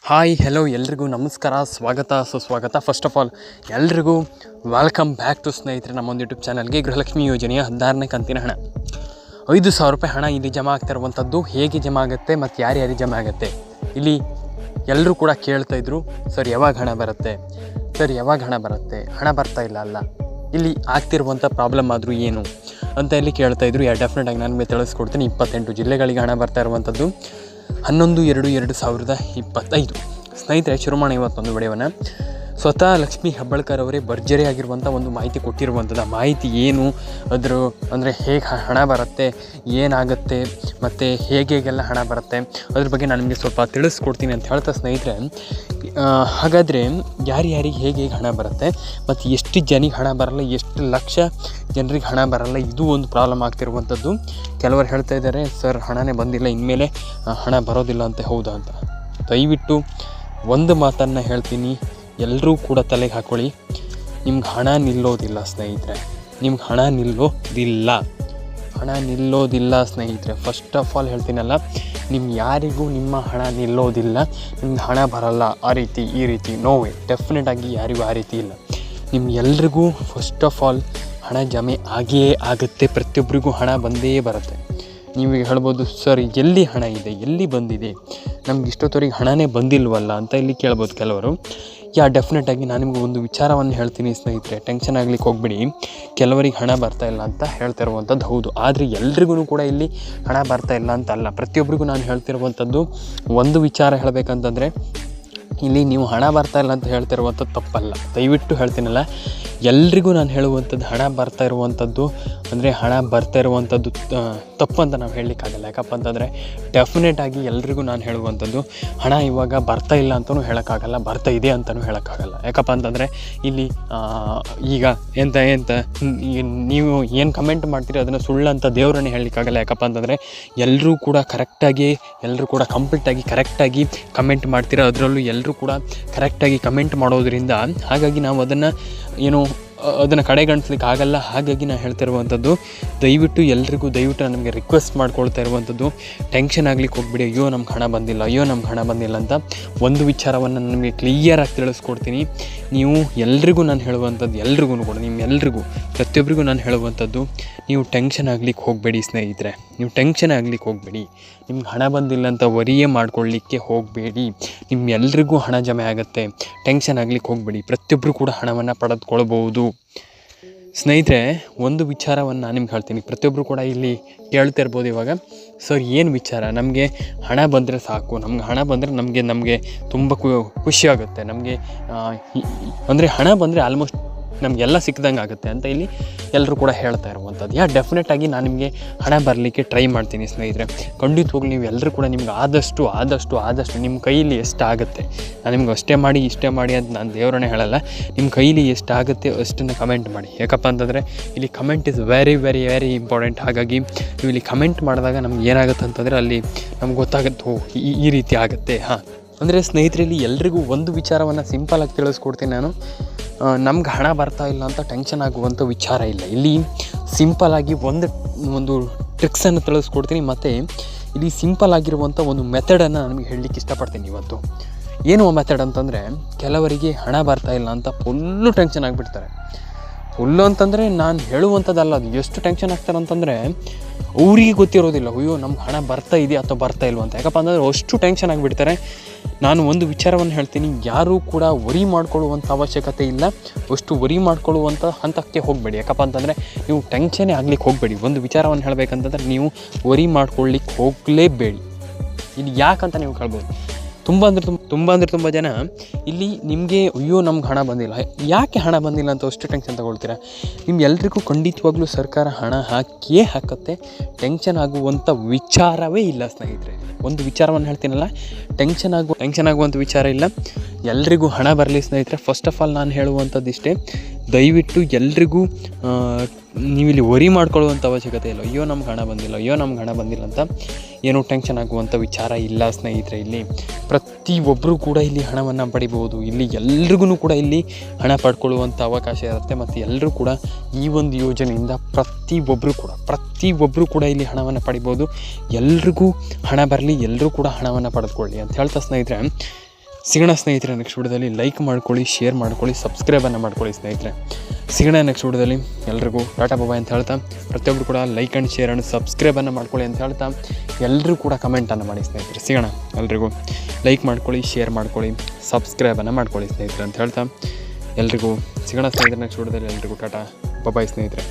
Hi hello ಎಲ್ರಿಗೂ ನಮಸ್ಕಾರ, ಸ್ವಾಗತ, ಸುಸ್ವಾಗತ. ಫಸ್ಟ್ ಆಫ್ ಆಲ್ ಎಲ್ರಿಗೂ ವೆಲ್ಕಮ್ ಬ್ಯಾಕ್ ಟು ಸ್ನೇಹಿತರೆ, ನಮ್ಮ ಒಂದು ಯೂಟ್ಯೂಬ್ ಚಾನಲ್ಗೆ ಗೃಹಲಕ್ಷ್ಮಿ ಯೋಜನೆಯ ಹದಿನಾರನೇ ಕಂತಿನ ಹಣ. ಐದು ಸಾವಿರ ರೂಪಾಯಿ ಹಣ ಇಲ್ಲಿ ಜಮಾ ಆಗ್ತಿರುವಂಥದ್ದು ಹೇಗೆ ಜಮಾ ಆಗುತ್ತೆ ಮತ್ತು ಯಾರ್ಯಾರಿಗೆ ಜಮಾ ಆಗುತ್ತೆ? ಇಲ್ಲಿ ಎಲ್ಲರೂ ಕೂಡ ಕೇಳ್ತಾ ಇದ್ರು, ಸರ್, ಯಾವಾಗ ಹಣ ಬರುತ್ತೆ? ಸರ್, ಯಾವಾಗ ಹಣ ಬರುತ್ತೆ? ಹಣ ಬರ್ತಾ ಇಲ್ಲ ಅಲ್ಲ. ಇಲ್ಲಿ ಆಗ್ತಿರುವಂಥ ಪ್ರಾಬ್ಲಮ್ ಆದರೂ ಏನು? ಅಂತ ಇಲ್ಲಿ ಕೇಳ್ತಾ ಇದ್ರು. ಯಾ ಡೆಫಿನೆಟಾಗಿ ನಾನು ನಿಮಗೆ ತಿಳಿಸ್ಕೊಡ್ತೀನಿ. ಇಪ್ಪತ್ತೆಂಟು ಜಿಲ್ಲೆಗಳಿಗೆ ಹಣ ಬರ್ತಾ ಇರುವಂಥದ್ದು ಹನ್ನೊಂದು ಎರಡು ಎರಡು ಸಾವಿರದ ಇಪ್ಪತ್ತೈದು. ಸ್ನೇಹಿತರೆ ಶುರು ಮಾಡೋಣ ಇವತ್ತೊಂದು ವಿಡಿಯೋವನ್ನು ಸ್ವತಃ ಲಕ್ಷ್ಮೀ ಹೆಬ್ಬಾಳ್ಕರ್ ಅವರೇ ಭರ್ಜರಿ ಆಗಿರುವಂಥ ಒಂದು ಮಾಹಿತಿ ಕೊಟ್ಟಿರುವಂಥದ್ದು ಆ ಮಾಹಿತಿ ಏನು? ಅದರ ಅಂದರೆ ಹೇಗೆ ಹಣ ಬರುತ್ತೆ, ಏನಾಗುತ್ತೆ, ಮತ್ತು ಹೇಗೆ ಹೇಗೆಲ್ಲ ಹಣ ಬರುತ್ತೆ, ಅದ್ರ ಬಗ್ಗೆ ನಾನು ನಿಮಗೆ ಸ್ವಲ್ಪ ತಿಳಿಸ್ಕೊಡ್ತೀನಿ ಅಂತ ಹೇಳ್ತಾ ಸ್ನೇಹಿತರೆ. ಹಾಗಾದರೆ ಯಾರ್ಯಾರಿಗೆ ಹೇಗೆ ಹೇಗೆ ಹಣ ಬರುತ್ತೆ, ಮತ್ತು ಎಷ್ಟು ಜನಿಗೆ ಹಣ ಬರಲ್ಲ, ಎಷ್ಟು ಲಕ್ಷ ಜನರಿಗೆ ಹಣ ಬರಲ್ಲ, ಇದು ಒಂದು ಪ್ರಾಬ್ಲಮ್ ಆಗ್ತಿರುವಂಥದ್ದು ಕೆಲವರು ಹೇಳ್ತಾ ಇದ್ದಾರೆ ಸರ್, ಹಣನೇ ಬಂದಿಲ್ಲ, ಇನ್ಮೇಲೆ ಹಣ ಬರೋದಿಲ್ಲ ಅಂತ. ಹೌದಾ ಅಂತ. ದಯವಿಟ್ಟು ಒಂದು ಮಾತನ್ನು ಹೇಳ್ತೀನಿ. ಎಲ್ಲರೂ ಕೂಡ ತಲೆಗೆ ಹಾಕ್ಕೊಳ್ಳಿ ನಿಮ್ಗೆ ಹಣ ನಿಲ್ಲೋದಿಲ್ಲ ಸ್ನೇಹಿತರೆ. ನಿಮ್ಗೆ ಹಣ ನಿಲ್ಲೋದಿಲ್ಲ. ಹಣ ನಿಲ್ಲೋದಿಲ್ಲ ಸ್ನೇಹಿತರೆ. ಫಸ್ಟ್ ಆಫ್ ಆಲ್ ಹೇಳ್ತೀನಲ್ಲ, ನಿಮ್ಗೆ ಯಾರಿಗೂ ನಿಮ್ಮ ಹಣ ನಿಲ್ಲೋದಿಲ್ಲ. ನಿಮ್ಗೆ ಹಣ ಬರಲ್ಲ. ಆ ರೀತಿ, ಈ ರೀತಿ ನೋವೇ ಡೆಫಿನೆಟಾಗಿ ಯಾರಿಗೂ ಆ ರೀತಿ ಇಲ್ಲ. ನಿಮ್ಗೆ ಎಲ್ರಿಗೂ ಫಸ್ಟ್ ಆಫ್ ಆಲ್ ಹಣ ಜಮೆ ಆಗಿಯೇ ಆಗುತ್ತೆ. ಪ್ರತಿಯೊಬ್ಬರಿಗೂ ಹಣ ಬಂದೇ ಬರುತ್ತೆ. ನೀವು ಹೇಳ್ಬೋದು, ಸರ್, ಎಲ್ಲಿ ಹಣ ಇದೆ? ಎಲ್ಲಿ ಬಂದಿದೆ? ನಮ್ಗೆ ಇಷ್ಟೊತ್ತವರೆಗೆ ಹಣನೇ ಬಂದಿಲ್ವಲ್ಲ? ಅಂತ ಇಲ್ಲಿ ಕೇಳ್ಬೋದು ಕೆಲವರು. ಯಾ ಡೆಫಿನೆಟಾಗಿ ನಾನು ನಿಮಗೆ ಒಂದು ವಿಚಾರವನ್ನು ಹೇಳ್ತೀನಿ ಸ್ನೇಹಿತರೆ. ಟೆನ್ಷನ್ ಆಗ್ಲಿಕ್ಕೆ ಹೋಗ್ಬಿಡಿ. ಕೆಲವರಿಗೆ ಹಣ ಬರ್ತಾ ಇಲ್ಲ ಅಂತ ಹೇಳ್ತಿರುವಂಥದ್ದು ಹೌದು. ಆದರೆ ಎಲ್ರಿಗೂ ಕೂಡ ಇಲ್ಲಿ ಹಣ ಬರ್ತಾ ಇಲ್ಲ ಅಂತ ಅಲ್ಲ. ಪ್ರತಿಯೊಬ್ಬರಿಗೂ ನಾನು ಹೇಳ್ತಿರುವಂಥದ್ದು ಒಂದು ವಿಚಾರ ಹೇಳಬೇಕಂತಂದರೆ, ಇಲ್ಲಿ ನೀವು ಹಣ ಬರ್ತಾ ಇಲ್ಲ ಅಂತ ಹೇಳ್ತಿರುವಂಥದ್ದು ತಪ್ಪಲ್ಲ. ದಯವಿಟ್ಟು ಹೇಳ್ತೀನಲ್ಲ ಎಲ್ರಿಗೂ ನಾನು ಹೇಳುವಂಥದ್ದು ಹಣ ಬರ್ತಾ ಇರುವಂಥದ್ದು, ಅಂದರೆ ಹಣ ಬರ್ತಾ ಇರುವಂಥದ್ದು ಅಂತ ನಾವು ಹೇಳಲಿಕ್ಕಾಗಲ್ಲ. ಯಾಕಪ್ಪ ಅಂತಂದರೆ ಡೆಫಿನೆಟಾಗಿ ಎಲ್ರಿಗೂ ನಾನು ಹೇಳುವಂಥದ್ದು ಹಣ ಇವಾಗ ಬರ್ತಾ ಇಲ್ಲ ಅಂತಲೂ ಹೇಳೋಕ್ಕಾಗಲ್ಲ, ಬರ್ತಾ ಇದೆ ಅಂತಲೂ ಹೇಳೋಕ್ಕಾಗಲ್ಲ. ಯಾಕಪ್ಪ ಅಂತಂದರೆ ಇಲ್ಲಿ ಈಗ ಎಂತ ಎಂತ ನೀವು ಏನು ಕಮೆಂಟ್ ಮಾಡ್ತೀರಿ ಅದನ್ನು ಸುಳ್ಳು ಅಂತ ದೇವರನ್ನೇ ಹೇಳಲಿಕ್ಕಾಗಲ್ಲ. ಯಾಕಪ್ಪ ಅಂತಂದರೆ ಎಲ್ಲರೂ ಕೂಡ ಕರೆಕ್ಟಾಗಿ ಎಲ್ಲರೂ ಕೂಡ ಕಂಪ್ಲೀಟಾಗಿ ಕರೆಕ್ಟಾಗಿ ಕಮೆಂಟ್ ಮಾಡ್ತೀರಾ, ಅದರಲ್ಲೂ ಎಲ್ಲರೂ ಕೂಡ ಕರೆಕ್ಟಾಗಿ ಕಮೆಂಟ್ ಮಾಡೋದ್ರಿಂದ ಹಾಗಾಗಿ ನಾವು ಅದನ್ನು, ಏನು ಅದನ್ನು ಕಡೆಗಣಿಸ್ಲಿಕ್ಕೆ ಆಗಲ್ಲ. ಹಾಗಾಗಿ ನಾನು ಹೇಳ್ತಿರುವಂಥದ್ದು, ದಯವಿಟ್ಟು ಎಲ್ರಿಗೂ ದಯವಿಟ್ಟು ನಮಗೆ ರಿಕ್ವೆಸ್ಟ್ ಮಾಡ್ಕೊಳ್ತಾ ಇರುವಂಥದ್ದು ಟೆನ್ಷನ್ ಆಗ್ಲಿಕ್ಕೆ ಹೋಗ್ಬಿಡಿ. ಅಯ್ಯೋ ನಮ್ಗೆ ಹಣ ಬಂದಿಲ್ಲ, ಅಯ್ಯೋ ನಮ್ಗೆ ಹಣ ಬಂದಿಲ್ಲ ಅಂತ ಒಂದು ವಿಚಾರವನ್ನು ನಾನು ನಿಮಗೆ ಕ್ಲಿಯರಾಗಿ ತಿಳಿಸ್ಕೊಡ್ತೀನಿ. ನೀವು ಎಲ್ರಿಗೂ ನಾನು ಹೇಳುವಂಥದ್ದು ಎಲ್ರಿಗೂ ಕೂಡ ನಿಮ್ಮ ಎಲ್ರಿಗೂ ಪ್ರತಿಯೊಬ್ಬರಿಗೂ ನಾನು ಹೇಳುವಂಥದ್ದು, ನೀವು ಟೆನ್ಷನ್ ಆಗ್ಲಿಕ್ಕೆ ಹೋಗಬೇಡಿ ಸ್ನೇಹಿತರೆ. ನೀವು ಟೆನ್ಷನ್ ಆಗ್ಲಿಕ್ಕೆ ಹೋಗಬೇಡಿ. ನಿಮ್ಗೆ ಹಣ ಬಂದಿಲ್ಲ ಅಂತ ವರಿಯೇ ಮಾಡ್ಕೊಳ್ಳಿಕ್ಕೆ ಹೋಗಬೇಡಿ. ನಿಮ್ಮ ಎಲ್ರಿಗೂ ಹಣ ಜಮೆ ಆಗುತ್ತೆ. ಟೆನ್ಷನ್ ಆಗ್ಲಿಕ್ಕೆ ಹೋಗಬೇಡಿ. ಪ್ರತಿಯೊಬ್ಬರು ಕೂಡ ಹಣವನ್ನು ಪಡೆದುಕೊಳ್ಬೋದು ಸ್ನೇಹಿತರೆ, ಒಂದು ವಿಚಾರವನ್ನು ನಾನು ನಿಮ್ಗೆ ಹೇಳ್ತೀನಿ. ಪ್ರತಿಯೊಬ್ಬರು ಕೂಡ ಇಲ್ಲಿ ಕೇಳ್ತಾ ಇರ್ಬೋದು ಇವಾಗ. ಸರ್ ಏನು ವಿಚಾರ? ನಮಗೆ ಹಣ ಬಂದರೆ ಸಾಕು. ನಮ್ಗೆ ಹಣ ಬಂದರೆ ನಮಗೆ ನಮಗೆ ತುಂಬ ಖುಷಿಯಾಗುತ್ತೆ ನಮಗೆ ಅಂದರೆ ಹಣ ಬಂದರೆ ಆಲ್ಮೋಸ್ಟ್ ನಮಗೆಲ್ಲ ಸಿಕ್ಕಿದಂಗೆ ಆಗುತ್ತೆ ಅಂತ ಇಲ್ಲಿ ಎಲ್ಲರೂ ಕೂಡ ಹೇಳ್ತಾ ಇರುವಂಥದ್ದು. ಯಾ ಡೆಫಿನೆಟಾಗಿ ನಾನು ನಿಮಗೆ ಹಣ ಬರಲಿಕ್ಕೆ ಟ್ರೈ ಮಾಡ್ತೀನಿ ಸ್ನೇಹಿತರೆ. ಖಂಡಿತವಾಗ್ಲೂ ನೀವು ಎಲ್ಲರೂ ಕೂಡ ನಿಮ್ಗೆ ಆದಷ್ಟು ಆದಷ್ಟು ಆದಷ್ಟು ನಿಮ್ಮ ಕೈಯಲ್ಲಿ ಎಷ್ಟಾಗುತ್ತೆ? ನಾನು ನಿಮ್ಗೆ ಅಷ್ಟೇ ಮಾಡಿ, ಇಷ್ಟೇ ಮಾಡಿ ಅಂತ ನಾನು ದೇವರನ್ನೇ ಹೇಳಲ್ಲ. ನಿಮ್ಮ ಕೈಲಿ ಎಷ್ಟಾಗುತ್ತೆ ಅಷ್ಟನ್ನು ಕಮೆಂಟ್ ಮಾಡಿ. ಯಾಕಪ್ಪ ಅಂತಂದರೆ, ಇಲ್ಲಿ comment is very very very important ಹಾಗಾಗಿ, ನೀವು ಇಲ್ಲಿ ಕಮೆಂಟ್ ಮಾಡಿದಾಗ ನಮ್ಗೆ ಏನಾಗುತ್ತೆ ಅಂತಂದರೆ ಅಲ್ಲಿ ನಮ್ಗೆ ಗೊತ್ತಾಗುತ್ತೆ, ಓ ಈ ರೀತಿ ಆಗುತ್ತೆ. ಹಾಂ. ಅಂದರೆ ಸ್ನೇಹಿತರಲ್ಲಿ ಎಲ್ರಿಗೂ ಒಂದು ವಿಚಾರವನ್ನು ಸಿಂಪಲಾಗಿ ತಿಳಿಸ್ಕೊಡ್ತೀನಿ ನಾನು. ನಮ್ಗೆ ಹಣ ಬರ್ತಾ ಇಲ್ಲ ಅಂತ ಟೆನ್ಷನ್ ಆಗುವಂಥ ವಿಚಾರ ಇಲ್ಲ. ಇಲ್ಲಿ ಸಿಂಪಲಾಗಿ ಒಂದು ಒಂದು ಟ್ರಿಕ್ಸನ್ನು ತಿಳಿಸ್ಕೊಡ್ತೀನಿ ಮತ್ತು ಇಲ್ಲಿ ಸಿಂಪಲ್ ಆಗಿರುವಂಥ ಒಂದು ಮೆಥಡನ್ನು ನಮಗೆ ಹೇಳಲಿಕ್ಕೆ ಇಷ್ಟಪಡ್ತೀನಿ ಇವತ್ತು. ಏನು ಆ ಮೆಥಡ್ ಅಂತಂದರೆ, ಕೆಲವರಿಗೆ ಹಣ ಬರ್ತಾ ಇಲ್ಲ ಅಂತ ಫುಲ್ಲು ಟೆನ್ಷನ್ ಆಗಿಬಿಡ್ತಾರೆ. ಫುಲ್ಲು ಅಂತಂದರೆ ನಾನು ಹೇಳುವಂಥದ್ದಲ್ಲ, ಅದು ಎಷ್ಟು ಟೆನ್ಷನ್ ಆಗ್ತಾರೆ ಅಂತಂದರೆ ಅವರಿಗೆ ಗೊತ್ತಿರೋದಿಲ್ಲ, ಅಯ್ಯೋ, ನಮ್ಗೆ ಹಣ ಬರ್ತಾ ಇದೆಯಾ ಅಥವಾ ಬರ್ತಾ ಇಲ್ವ ಅಂತ. ಯಾಕಪ್ಪ ಅಂದರೆ ಅಷ್ಟು ಟೆನ್ಷನ್ ಆಗಿಬಿಡ್ತಾರೆ. ನಾನು ಒಂದು ವಿಚಾರವನ್ನು ಹೇಳ್ತೀನಿ, ಯಾರೂ ಕೂಡ ವರಿ ಮಾಡ್ಕೊಳ್ಳುವಂಥ ಅವಶ್ಯಕತೆ ಇಲ್ಲ. ಅಷ್ಟು ವರಿ ಮಾಡ್ಕೊಳ್ಳುವಂಥ ಹಂತಕ್ಕೆ ಹೋಗಬೇಡಿ. ಯಾಕಪ್ಪ ಅಂತಂದರೆ ನೀವು ಟೆನ್ಷನೇ ಆಗ್ಲಿಕ್ಕೆ ಹೋಗಬೇಡಿ. ಒಂದು ವಿಚಾರವನ್ನು ಹೇಳಬೇಕಂತಂದ್ರೆ ನೀವು ವರಿ ಮಾಡ್ಕೊಳ್ಳಿಕ್ಕೆ ಹೋಗಲೇಬೇಡಿ. ಇದು ಯಾಕಂತ ನೀವು ಕೇಳ್ಬೋದು? ತುಂಬ ಅಂದ್ರೆ ತುಂಬ ತುಂಬ ಅಂದ್ರೆ ತುಂಬ ಜನ ಇಲ್ಲಿ ನಿಮಗೆ, ಅಯ್ಯೋ, ನಮ್ಗೆ ಹಣ ಬಂದಿಲ್ಲ. ಯಾಕೆ ಹಣ ಬಂದಿಲ್ಲ ಅಂತ ಅಷ್ಟು ಟೆನ್ಷನ್ ತಗೊಳ್ತೀರಾ? ನಿಮ್ಗೆ ಎಲ್ರಿಗೂ ಖಂಡಿತವಾಗ್ಲೂ ಸರ್ಕಾರ ಹಣ ಹಾಕಿಯೇ ಹಾಕತ್ತೆ. ಟೆನ್ಷನ್ ಆಗುವಂಥ ವಿಚಾರವೇ ಇಲ್ಲ ಸ್ನೇಹಿತರೆ. ಒಂದು ವಿಚಾರವನ್ನು ಹೇಳ್ತೀನಲ್ಲ ಟೆನ್ಷನ್ ಆಗುವ ಟೆನ್ಷನ್ ಆಗುವಂಥ ವಿಚಾರ ಇಲ್ಲ. ಎಲ್ರಿಗೂ ಹಣ ಬರಲಿ ಸ್ನೇಹಿತರೆ. ಫಸ್ಟ್ ಆಫ್ ಆಲ್ ನಾನು ಹೇಳುವಂಥದ್ದು ಇಷ್ಟೇ ದಯವಿಟ್ಟು ಎಲ್ರಿಗೂ ನೀವಿಲ್ಲಿ ವರಿ ಮಾಡ್ಕೊಳ್ಳುವಂಥ ಅವಶ್ಯಕತೆ ಇಲ್ಲ. ಅಯ್ಯೋ ನಮ್ಗೆ ಹಣ ಬಂದಿಲ್ಲ, ಅಯ್ಯೋ ನಮ್ಗೆ ಹಣ ಬಂದಿಲ್ಲ ಅಂತ ಏನೂ ಟೆನ್ಷನ್ ಆಗುವಂಥ ವಿಚಾರ ಇಲ್ಲ ಸ್ನೇಹಿತರೆ ಇಲ್ಲಿ. ಪ್ರತಿಯೊಬ್ಬರೂ ಕೂಡ ಇಲ್ಲಿ ಹಣವನ್ನು ಪಡಿಬೋದು ಇಲ್ಲಿ ಎಲ್ರಿಗೂ ಕೂಡ ಇಲ್ಲಿ ಹಣ ಪಡ್ಕೊಳ್ಳುವಂಥ ಅವಕಾಶ ಇರುತ್ತೆ ಮತ್ತು ಎಲ್ಲರೂ ಕೂಡ ಈ ಒಂದು ಯೋಜನೆಯಿಂದ ಪ್ರತಿಯೊಬ್ಬರೂ ಕೂಡ ಪ್ರತಿಯೊಬ್ಬರೂ ಕೂಡ ಇಲ್ಲಿ ಹಣವನ್ನು ಪಡಿಬೋದು ಎಲ್ರಿಗೂ ಹಣ ಬರಲಿ ಎಲ್ಲರೂ ಕೂಡ ಹಣವನ್ನು ಪಡೆದುಕೊಳ್ಳಿ ಅಂತ ಹೇಳ್ತಾ ಸ್ನೇಹಿತರೆ ಸಿಗೋಣ ಸ್ನೇಹಿತರೆ ನೆಕ್ಸ್ಟ್ ವಿಡಿಯೋದಲ್ಲಿ ಲೈಕ್ ಮಾಡ್ಕೊಳ್ಳಿ ಶೇರ್ ಮಾಡ್ಕೊಳ್ಳಿ ಸಬ್ಸ್ಕ್ರೈಬನ್ನು ಮಾಡ್ಕೊಳ್ಳಿ ಸ್ನೇಹಿತರೆ. ಸಿಗೋಣ ನೆಕ್ಸ್ಟ್ ವಿಡಿಯೋದಲ್ಲಿ ಎಲ್ರಿಗೂ ಟಾಟಾ ಬಾಬಾಯ್ ಅಂತ ಹೇಳ್ತಾ ಪ್ರತಿಯೊಬ್ಬರು ಕೂಡ ಲೈಕ್ ಆ್ಯಂಡ್ ಶೇರ್ ಆ್ಯಂಡ್ ಸಬ್ಸ್ಕ್ರೈಬನ್ನು ಮಾಡ್ಕೊಳ್ಳಿ ಅಂತ ಹೇಳ್ತಾ ಎಲ್ಲರೂ ಕೂಡ ಕಮೆಂಟನ್ನು ಮಾಡಿ ಸ್ನೇಹಿತರೆ. ಸಿಗೋಣ ಎಲ್ರಿಗೂ ಲೈಕ್ ಮಾಡ್ಕೊಳ್ಳಿ ಶೇರ್ ಮಾಡ್ಕೊಳ್ಳಿ ಸಬ್ಸ್ಕ್ರೈಬನ್ನು ಮಾಡ್ಕೊಳ್ಳಿ ಸ್ನೇಹಿತರೆ ಅಂತ ಹೇಳ್ತಾ, ಎಲ್ರಿಗೂ ಸಿಗೋಣ ಸ್ನೇಹಿತರೆ ನೆಕ್ಸ್ಟ್ ವಿಡಿಯೋದಲ್ಲಿ ಎಲ್ರಿಗೂ ಟಾಟಾ ಬಾಬಾಯ್ ಸ್ನೇಹಿತರೆ.